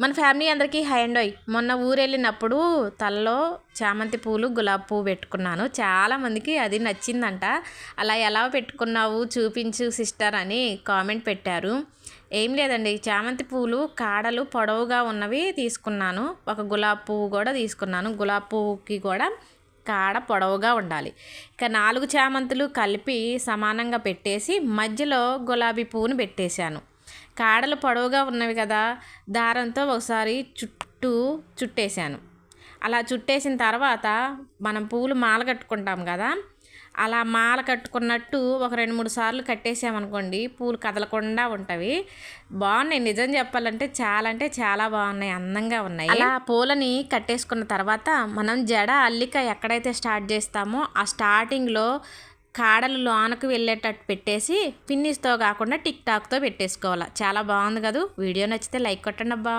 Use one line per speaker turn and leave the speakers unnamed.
మన ఫ్యామిలీ అందరికీ high and. మొన్న ఊరు వెళ్ళినప్పుడు తలలో చామంతి పూలు గులాబీ పువ్వు పెట్టుకున్నాను. చాలామందికి అది నచ్చిందంట. అలా ఎలా పెట్టుకున్నావు? చూపించు సిస్టర్ అని కామెంట్ పెట్టారు. ఏం లేదండి. చామంతి పూలు కాడలు పొడవుగా ఉన్నవి తీసుకున్నాను. ఒక గులాబీ పువ్వు కూడా తీసుకున్నాను. గులాబీ పువ్వుకి కూడా కాడ పొడవుగా ఉండాలి. ఇక నాలుగు చామంతులు కలిపి సమానంగా పెట్టేసి మధ్యలో గులాబీ పువ్వును పెట్టేశాను. కాడలు పొడవుగా ఉన్నవి కదా దారంతో ఒకసారి చుట్టూ చుట్టేశాను. అలా చుట్టేసిన తర్వాత మనం పూలు మాల కట్టుకుంటాం కదా అలా మాల కట్టుకున్నట్టు ఒక రెండు మూడు సార్లు కట్టేసామనుకోండి పూలు కదలకుండా ఉంటవి. బాగున్నాయి. నిజం చెప్పాలంటే చాలా అంటే చాలా బాగున్నాయి. అందంగా ఉన్నాయి. అలా పూలని కట్టేసుకున్న తర్వాత మనం జడ అల్లిక ఎక్కడైతే స్టార్ట్ చేస్తామో ఆ స్టార్టింగ్లో కాడలు లోనకు వెళ్ళేటట్టు పెట్టేసి పిన్నిస్తో కాకుండా టిక్ టాక్తో పెట్టేసుకోవాలి. చాలా బాగుంది కదా. వీడియో నచ్చితే లైక్ కొట్టండి అబ్బా